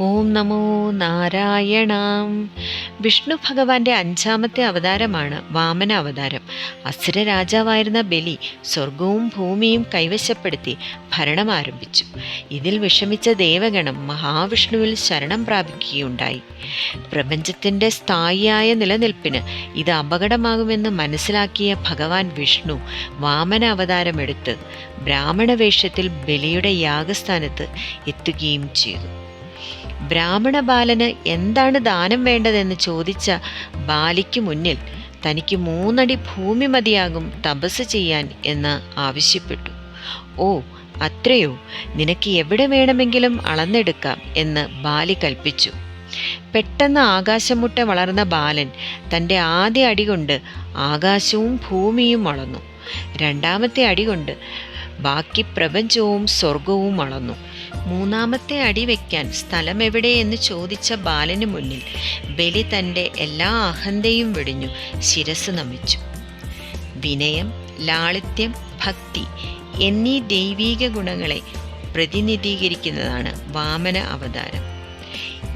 ഓം നമോ നാരായണാം. വിഷ്ണു ഭഗവാന്റെ അഞ്ചാമത്തെ അവതാരമാണ് വാമന അവതാരം. അസുര രാജാവായിരുന്ന ബലി സ്വർഗവും ഭൂമിയും കൈവശപ്പെടുത്തി ഭരണം ആരംഭിച്ചു. ഇതിൽ വിഷമിച്ച ദേവഗണം മഹാവിഷ്ണുവിൽ ശരണം പ്രാപിക്കുകയുണ്ടായി. പ്രപഞ്ചത്തിന്റെ സ്ഥായിയായ നിലനിൽപ്പിന് ഇത് അപകടമാകുമെന്ന് മനസ്സിലാക്കിയ ഭഗവാൻ വിഷ്ണു വാമന അവതാരമെടുത്ത് ബ്രാഹ്മണ വേഷത്തിൽ ബലിയുടെ യാഗസ്ഥാനത്ത് എത്തുകയും ചെയ്തു. ബ്രാഹ്മണ ബാലന് എന്താണ് ദാനം വേണ്ടതെന്ന് ചോദിച്ച ബാലിക്ക് മുന്നിൽ തനിക്ക് മൂന്നടി ഭൂമി മതിയാകും തപസ് ചെയ്യാൻ എന്ന് ആവശ്യപ്പെട്ടു. ഓ അത്രയോ. നിനക്ക് എവിടെ വേണമെങ്കിലും അളന്നെടുക്കാം എന്ന് ബാലി കൽപ്പിച്ചു. പെട്ടെന്ന് ആകാശമുട്ട വളർന്ന ബാലൻ തന്റെ ആദ്യ അടി കൊണ്ട് ആകാശവും ഭൂമിയും അളന്നു. രണ്ടാമത്തെ അടി കൊണ്ട് ബാക്കി പ്രപഞ്ചവും സ്വർഗവും അളന്നു. മൂന്നാമത്തെ അടി വയ്ക്കാൻ സ്ഥലം എവിടെ എന്ന് ചോദിച്ച ബാലന് മുന്നിൽ ബലി തന്റെ എല്ലാ അഹന്തയും വെടിഞ്ഞു. ശിരസ് നമിച്ചു. വിനയം ലാളിത്യം ഭക്തി എന്നീ ദൈവീക ഗുണങ്ങളെ പ്രതിനിധീകരിക്കുന്നതാണ് വാമന അവതാരം.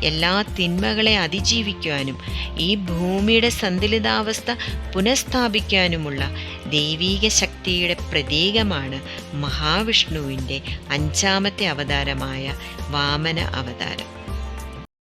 എല്ലാ തിന്മകളെ അതിജീവിക്കുവാനും ഈ ഭൂമിയുടെ സന്തുലിതാവസ്ഥ പുനഃസ്ഥാപിക്കാനുമുള്ള ദൈവീക ശക്തിയുടെ പ്രതീകമാണ് മഹാവിഷ്ണുവിന്റെ അഞ്ചാമത്തെ അവതാരമായ വാമന അവതാരം.